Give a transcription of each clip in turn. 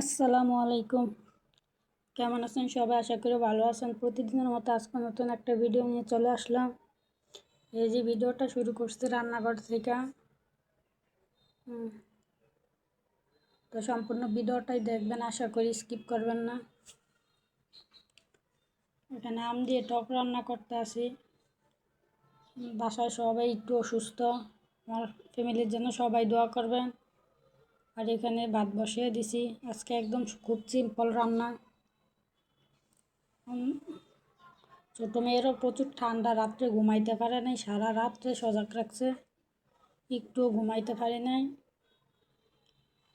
আসসালামু আলাইকুম। কেমন আছেন সবাই? আশা করি ভালো আছেন। প্রতিদিনের মতো আজকে নতুন একটা ভিডিও নিয়ে চলে আসলাম। এই যে ভিডিওটা শুরু করছি রান্নাঘর থেকে। তো সম্পূর্ণ ভিডিওটাই দেখবেন, আশা করি স্কিপ করবেন না। এখানে আম দিয়ে টক রান্না করতে আসি বাসায় সবাই একটু অসুস্থ। আমার ফ্যামিলির জন্য সবাই দোয়া করবেন। আর এখানে ভাত বসিয়ে দিছি। আজকে একদম খুব সিম্পল রান্না। ছোটো মেয়েরও প্রচুর ঠান্ডা, রাত্রে ঘুমাইতে পারে নাই, সারা রাত্রে সজাগ রাখছে। একটুও ঘুমাইতে পারে নাই।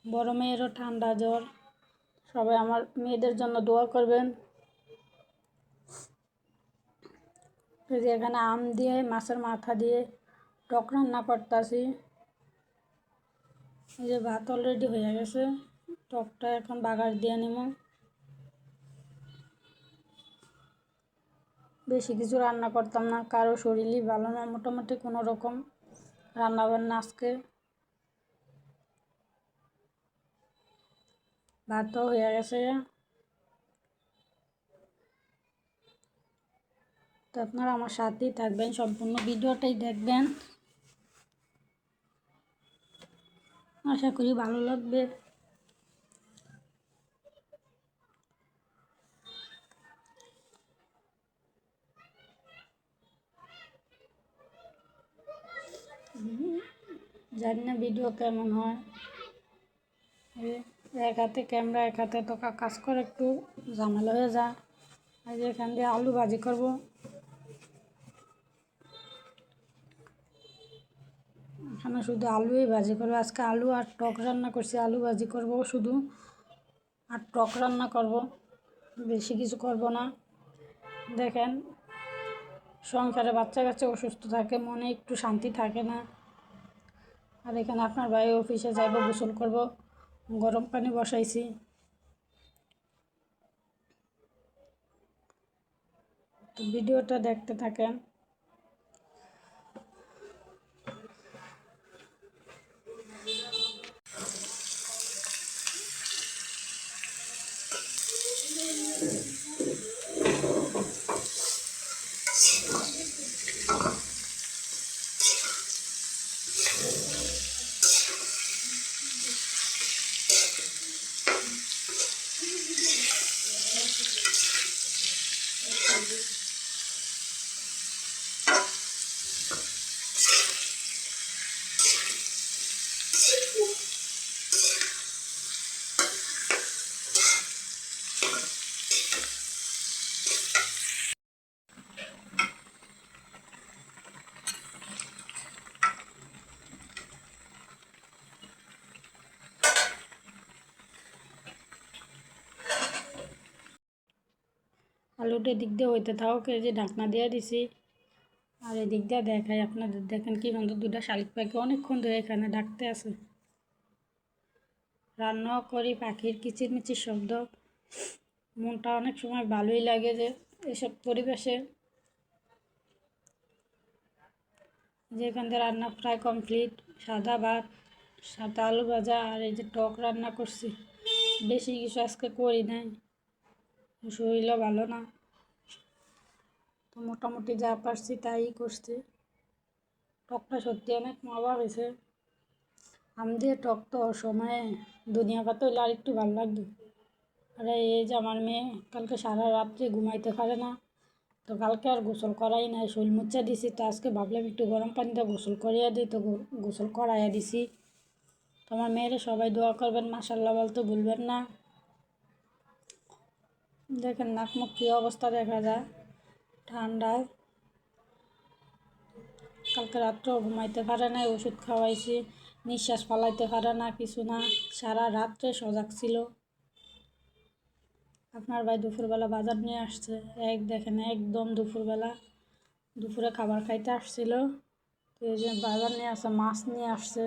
বড় মেয়েরও ঠান্ডা জ্বর। সবাই আমার মেয়েদের জন্য দোয়া করবেন। এখানে আম দিয়ে, মাছের মাথা দিয়ে টক রান্না করতেছি। যে ভাত অলরেডি হয়ে গেছে, টকটা এখন বাগার দিয়ে নেব বেশি কিছু রান্না করতাম না, কারও শরীরই ভালো না, মোটামুটি কোনো রকম রান্না বান্না আজকে। ভাতও হয়ে গেছে। তো আপনারা আমার সাথেই থাকবেন, সম্পূর্ণ ভিডিওটাই দেখবেন। আশা করি ভালো লাগবে। জানি না ভিডিও কেমন হয়। এক হাতে ক্যামেরা এক হাতে তো কাজ করে একটু, ঝামেলা হয়ে যে এখান দিয়ে আলু ভাজি করব। এখানে শুধু আলুই ভাজি করব। আজকে আলু আর টক রান্না করছি, আলু ভাজি করব শুধু। আর টক রান্না করব, বেশি কিছু করব না। দেখেন, সংসারে বাচ্চা কাচ্চা অসুস্থ থাকে, মনে একটু শান্তি থাকে না। আর এখানে আপনার ভাই অফিসে যাইব, গোসল করব, গরম পানি বসাইছি। তো ভিডিওটা দেখতে থাকেন। আলুটা দিক দিয়ে হইতে থাকুক এই যে ঢাকনা দিয়ে দিছি। আর এই দিক দিয়ে দেখাই আপনাদের, দেখেন কি সুন্দর দুটা শালিক পাখি অনেকক্ষণ ধরে এখানে ডাকতে আছে। রান্নাও করি, পাখির কিচিরমিচির শব্দ। মনটা অনেক সময় ভালোই লাগে যে এসব পরিবেশে। যে এখান থেকে রান্না প্রায় কমপ্লিট, সাদা ভাত, সাদা আলু ভাজা, আর এই যে টক রান্না করছি। বেশি কিছু আজকে করি নাই। শরীরও ভালো না। তো মোটামুটি যা পারছি তাই করছি। টকটা সত্যি অনেক মজা হয়েছে। আম দিয়ে টক তো সময়ে দুনিয়া পাতে হইলে আর একটু ভালো লাগতো আরে এই যে আমার মেয়ে, কালকে সারা রাত্রে ঘুমাইতে পারে না, তো কালকে আর গোসল করাই নাই শরীর মুচ্ছা দিছি, তো আজকে ভাবলাম একটু গরম পানিতে গোসল করিয়ে দিই, তো গোসল করাইয়া দিছি। তো আমার মেয়েরা সবাই দোয়া করবেন মাসাল্লাহ বলতে ভুলবেন না। দেখেন নাক মুখ কী অবস্থা দেখা যায়। ঠান্ডায় কালকে রাত্রেও ঘুমাইতে পারে না ওষুধ খাওয়াইছি, নিঃশ্বাস ফালাইতে পারে না, কিছু না। সারা রাত্রে সজাগ ছিল। আপনার ভাই দুপুরবেলা বাজার নিয়ে আসছে। এক দেখেন একদম দুপুরবেলা। দুপুরে খাবার খাইতে আসছিল। এই যে বাজার নিয়ে আসছে, মাছ নিয়ে আসছে।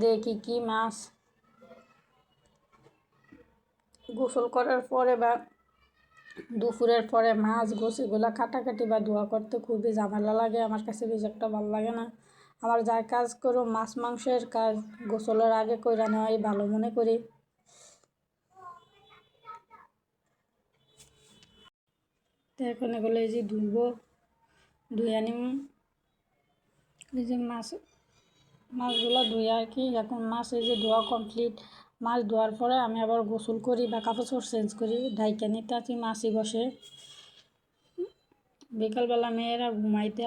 দেখি কি মাছ। গোসল করার পরে বা দুপুরের পরে মাছ গোছ এগুলো কাটাকাটি বা ধোয়া করতে খুবই ঝামেলা লাগে। আমার কাছে বেশ একটা ভালো লাগে না। আমার যার কাজ করো, মাছ, মাংসের কাজ গোসলের আগে কইরা নেওয়াই ভালো মনে করি। এখন এগুলো এই যে ধুইব, ধুয়ে আনিম। এই যে মাছ, মাছগুলো ধুয়ে আর কি, এখন মাছ এই যে ধোয়া কমপ্লিট মাছ ধোয়ার পরে আমি আবার গোসল করি বা কাপড় চোপড় চেঞ্জ করি ঢাইকা নিতে আছি মাছই বসে বিকালবেলা মেয়েরা ঘুমাইতে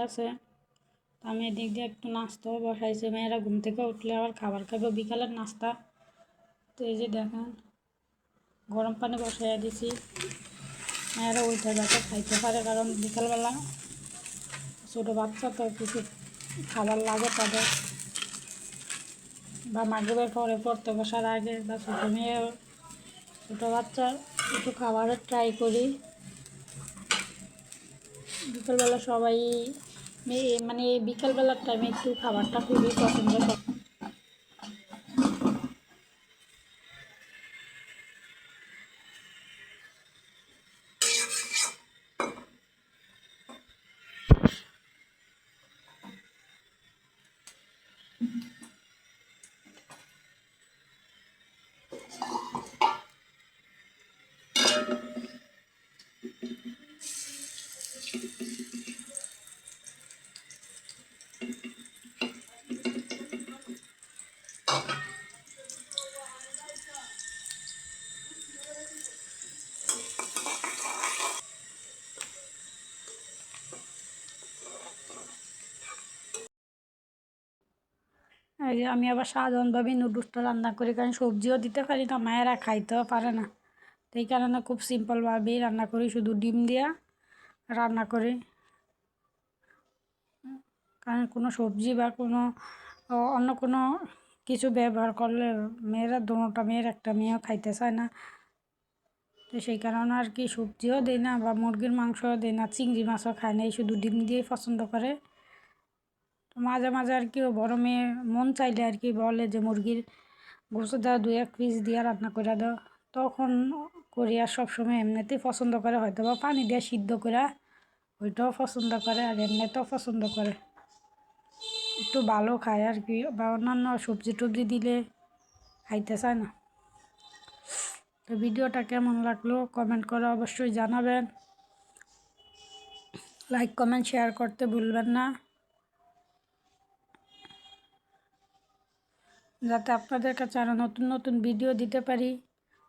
তো আমি এদিক দিয়ে একটু নাস্তাও বসাইছি। মেয়েরা ঘুম থেকে উঠলে আবার খাবার খাবে বিকালের নাস্তা। তো এই যে দেখেন, গরম পানি বসাই দিছি। মেয়েরা উঠে যাতে খাইতে পারে, কারণ বিকালবেলা ছোটো বাচ্চা তো কিছু খাবার লাগে তাদের। বা মাগরীবের পরে পড়তে বসার আগে বা ছোটো মেয়ে, ছোটো বাচ্চা, একটু খাবারের ট্রাই করি। বিকেলবেলা সবাই মানে বিকালবেলার টাইমে একটু খাবারটা খুবই পছন্দ করে। এই আমি আবার সাধারণভাবে নুডলসটা রান্না করি, কারণ সবজিও দিতে পারি না, মায়েরা খাইতেও পারে না। তো এই কারণে খুব সিম্পলভাবেই রান্না করি, শুধু ডিম দিয়া রান্না করি। কারণ কোনো সবজি বা কোনো অন্য কোনো কিছু ব্যবহার করলে মেয়েরা দুটা মেয়ের একটা মেয়েও খাইতে চায় না। তো সেই কারণে আর কি সবজিও দেয় না বা মুরগির মাংসও দেয় না, চিংড়ি মাছও খায় না, এই শুধু ডিম দিয়েই পছন্দ করে। মাঝে মাঝে আর কি বড় মেয়ে মন চাইলে আর কি বলে যে, মুরগির গোসো দেওয়া দুই এক পিস দিয়ে রান্না করে দাও। তখন করি আর সবসময় এমনিতেই পছন্দ করে হয়তো বা পানি দিয়ে সিদ্ধ করে ওইটাও পছন্দ করে আর এমনিতেও পছন্দ করে। একটু ভালো খায় আর কি, বা অন্যান্য সবজি টবজি দিলে খাইতে চায় না। তো ভিডিওটা কেমন লাগল কমেন্ট করে অবশ্যই জানাবেন। লাইক, কমেন্ট, শেয়ার করতে ভুলবেন না। যাতে আপনাদের কাছে আরও নতুন নতুন ভিডিও দিতে পারি।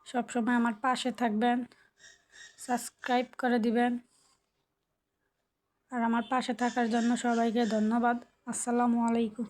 সবসময় আমার পাশে থাকবেন, সাবস্ক্রাইব করে দিবেন। আর আমার পাশে থাকার জন্য সবাইকে ধন্যবাদ। আসসালামু আলাইকুম।